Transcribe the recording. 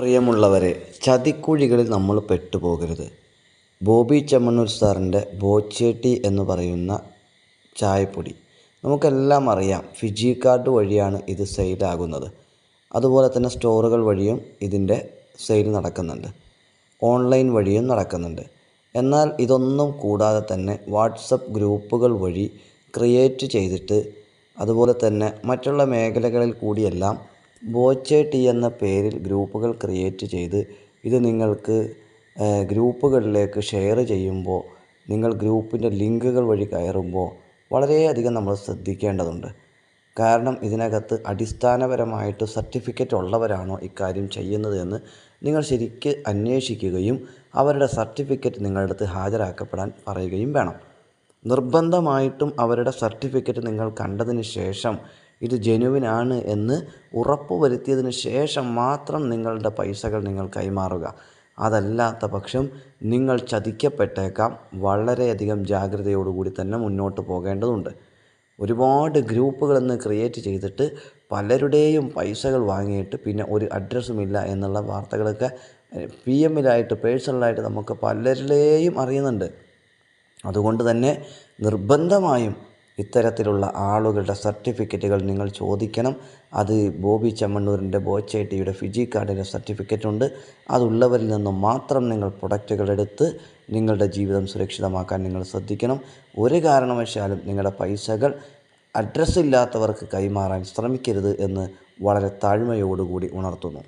പ്രിയമുള്ളവരെ ചതിക്കുഴികളിൽ നമ്മൾ പെട്ടുപോകരുത്. ബോബി ചെമ്മണ്ണൂർ സാറിന്റെ ബോച്ചേട്ടി എന്ന് പറയുന്ന ചായപ്പൊടി. നമുക്കെല്ലാം അറിയാം ഫിജി കാർഡ് വഴിയാണ് ഇത് സെയിലാകുന്നത്. അതുപോലെ തന്നെ സ്റ്റോറുകൾ വഴിയും ഇതിന്റെ സെയിൽ നടക്കുന്നുണ്ട്. ഓൺലൈൻ വഴിയും നടക്കുന്നുണ്ട്. എന്നാൽ ഇതൊന്നും കൂടാതെ തന്നെ വാട്സപ്പ് ഗ്രൂപ്പുകൾ വഴി ക്രിയേറ്റ് ചെയ്തിട്ട് അതുപോലെ തന്നെ മറ്റുള്ള മേഖലകളിൽ കൂടിയെല്ലാം ബോച്ചെ ടീ എന്ന പേരിൽ ഗ്രൂപ്പുകൾ ക്രിയേറ്റ് ചെയ്ത് ഇത് നിങ്ങൾക്ക് ഗ്രൂപ്പുകളിലേക്ക് ഷെയർ ചെയ്യുമ്പോൾ നിങ്ങൾ ഗ്രൂപ്പിന്റെ ലിങ്കുകൾ വഴി കയറുമ്പോൾ വളരെയധികം നമ്മൾ ശ്രദ്ധിക്കേണ്ടതുണ്ട്. കാരണം ഇതിനകത്ത് അടിസ്ഥാനപരമായിട്ട് സർട്ടിഫിക്കറ്റ് ഉള്ളവരാണോ ഇക്കാര്യം ചെയ്യുന്നത് എന്ന് നിങ്ങൾ ശരിക്ക് അന്വേഷിക്കുകയും അവരുടെ സർട്ടിഫിക്കറ്റ് നിങ്ങളുടെ അടുത്ത് ഹാജരാക്കപ്പെടാൻ പറയുകയും വേണം. നിർബന്ധമായിട്ടും അവരുടെ സർട്ടിഫിക്കറ്റ് നിങ്ങൾ കണ്ടതിന് ശേഷം ഇത് ജെനുവിനാണ് എന്ന് ഉറപ്പ് വരുത്തിയതിന് ശേഷം മാത്രം നിങ്ങളുടെ പൈസകൾ നിങ്ങൾ കൈമാറുക. അതല്ലാത്ത പക്ഷം നിങ്ങൾ ചതിക്കപ്പെട്ടേക്കാം. വളരെയധികം ജാഗ്രതയോടുകൂടി തന്നെ മുന്നോട്ട് പോകേണ്ടതുണ്ട്. ഒരുപാട് ഗ്രൂപ്പുകളെന്ന് ക്രിയേറ്റ് ചെയ്തിട്ട് പലരുടെയും പൈസകൾ വാങ്ങിയിട്ട് പിന്നെ ഒരു അഡ്രസ്സുമില്ല എന്നുള്ള വാർത്തകളൊക്കെ പി എമ്മിലായിട്ട് പേഴ്സണലായിട്ട് നമുക്ക് പലരുടെയും അറിയുന്നുണ്ട്. അതുകൊണ്ട് തന്നെ നിർബന്ധമായും ഇത്തരത്തിലുള്ള ആളുകളുടെ സർട്ടിഫിക്കറ്റുകൾ നിങ്ങൾ ചോദിക്കണം. അത് ബോബി ചെമ്മണ്ണൂരിന്റെ ബോച്ചേട്ടിയുടെ ഫിജി കാർഡിന്റെ സർട്ടിഫിക്കറ്റ് ഉണ്ട്. അതുള്ളവരിൽ നിന്നും മാത്രം നിങ്ങൾ പ്രൊഡക്റ്റുകൾ എടുത്ത് നിങ്ങളുടെ ജീവിതം സുരക്ഷിതമാക്കാൻ നിങ്ങൾ ശ്രദ്ധിക്കണം. ഒരു കാരണവശാലും നിങ്ങളുടെ പൈസകൾ അഡ്രസ്സില്ലാത്തവർക്ക് കൈമാറാൻ ശ്രമിക്കരുത് എന്ന് വളരെ താഴ്മയോടുകൂടി ഉണർത്തുന്നു.